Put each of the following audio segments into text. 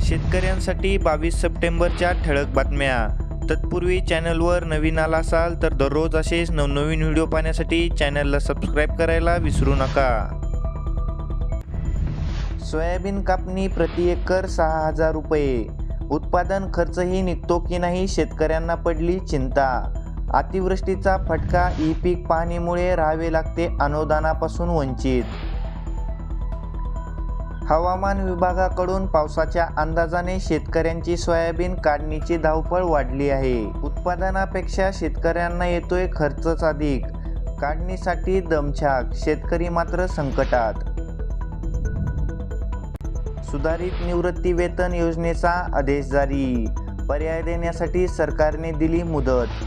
शेतकऱ्यांसाठी बावीस सप्टेंबरच्या ठळक बातम्या. तत्पूर्वी चॅनलवर नवीन आला असाल तर दररोज असेच नवनवीन व्हिडिओ पाहण्यासाठी चॅनलला सबस्क्राईब करायला विसरू नका. सोयाबीन कापणी प्रति एकर सहा हजार रुपये. उत्पादन खर्चही निघतो की नाही शेतकऱ्यांना पडली चिंता. अतिवृष्टीचा फटका ई पीक पाहणीमुळे राहावे लागते अनुदानापासून वंचित. हवामान विभागाकडून पावसाच्या अंदाजाने शेतकऱ्यांची सोयाबीन काढणीची धावपळ वाढली आहे. उत्पादनापेक्षा शेतकऱ्यांना येतोय खर्चच अधिक. काढणीसाठी दमछाक शेतकरी मात्र संकटात. सुधारित निवृत्ती वेतन योजनेचा आदेश जारी. पर्याय देण्यासाठी सरकारने दिली मुदत.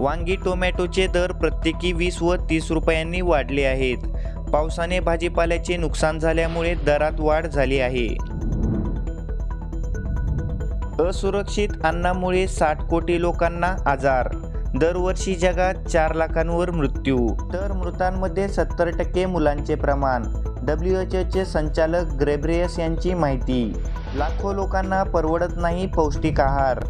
वांगी टोमॅटोचे दर प्रत्येकी वीस व तीस रुपयांनी वाढले आहेत. पावसाने भाजीपाल्याचे नुकसान झाल्यामुळे दरात वाढ झाली आहे. असुरक्षित अन्नामुळे साठ कोटी लोकांना आजार. दरवर्षी जगात चार लाखांवर मृत्यू. तर मृतांमध्ये सत्तर टक्के मुलांचे प्रमाण. डब्ल्यू एच ओचे संचालक ग्रेब्रेयस यांची माहिती. लाखो लोकांना परवडत नाही पौष्टिक आहार.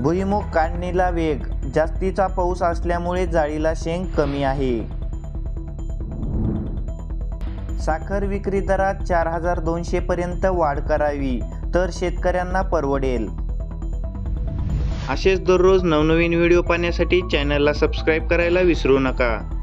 भुईमुग काढणीला वेग. जास्तीचा पाऊस असल्यामुळे जाळीला शेंग कमी आहे. साखर विक्री दरात चार हजार दोनशे पर्यंत वाढ करावी तर शेतकऱ्यांना परवडेल. असेच दररोज नवनवीन व्हिडिओ पाहण्यासाठी चॅनलला सबस्क्राईब करायला विसरू नका.